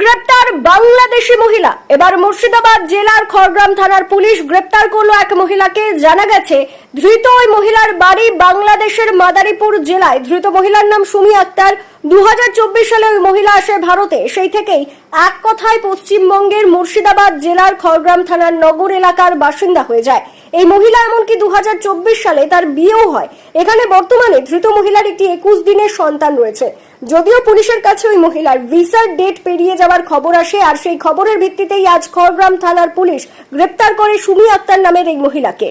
গ্রেপ্তার বাংলাদেশি মহিলা। এবার মুর্শিদাবাদ জেলার খড়গ্রাম থানার পুলিশ গ্রেপ্তার করল এক মহিলাকে। জানা গেছে ধৃত ওই মহিলার বাড়ি বাংলাদেশের মাদারীপুর জেলায়। ধৃত মহিলার নাম সুমি আক্তার। দু হাজার চব্বিশ সালে ওই মহিলা আসে ভারতে। সেই থেকেই এক কথায় পশ্চিমবঙ্গের মুর্শিদাবাদ জেলার খড়গ্রাম থানার নগর এলাকার বাসিন্দা হয়ে যায়। এই মহিলা এমনকি দুহাজার চব্বিশ সালে তার বিয়েও হয়। এখানে বর্তমানে ধৃত মহিলার একটি একুশ দিনের সন্তান রয়েছে। যদিও পুলিশের কাছে ওই মহিলার ভিসার ডেট পেরিয়ে যাওয়ার খবর আসে, আর সেই খবরের ভিত্তিতেই আজ খড়গ্রাম থানার পুলিশ গ্রেপ্তার করে সুমি আক্তার নামের এই মহিলাকে।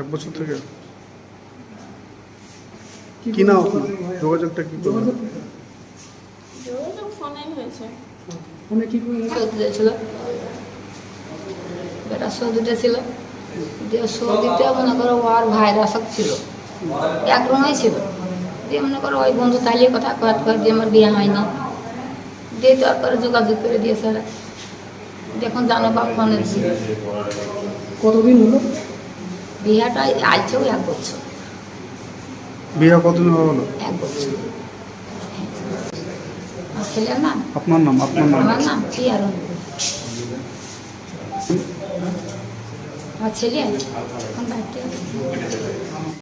এক বছর থেকে। কি আপনার? যোগাযোগটা কি করবেন যোগাযোগ হয়েছে। ছিল বেটা ছিল। দিয়ে সৌদিতে মনে করো ওর ভাইরা সব ছিল। এক রুমই ছিল। দিয়ে মনে করো ওই বন্ধু তাইলে কথা কয়াত কয় দিয়ে আমার বিয়ে হয়নি। দিয়ে তারপরে যোগাযোগ করে দিয়েছে। ওরা দেখুন জানো বাপ মনে কতদিন হলো? বিয়েটা আইছেও এক বছর। বিয়ে কতদিন হলো? এক বছর। আর ছেলের নাম? আপনার নাম আপনার নাম। আমার নাম কি আর আমার ছেলে? এখন বাড়িতে আছে।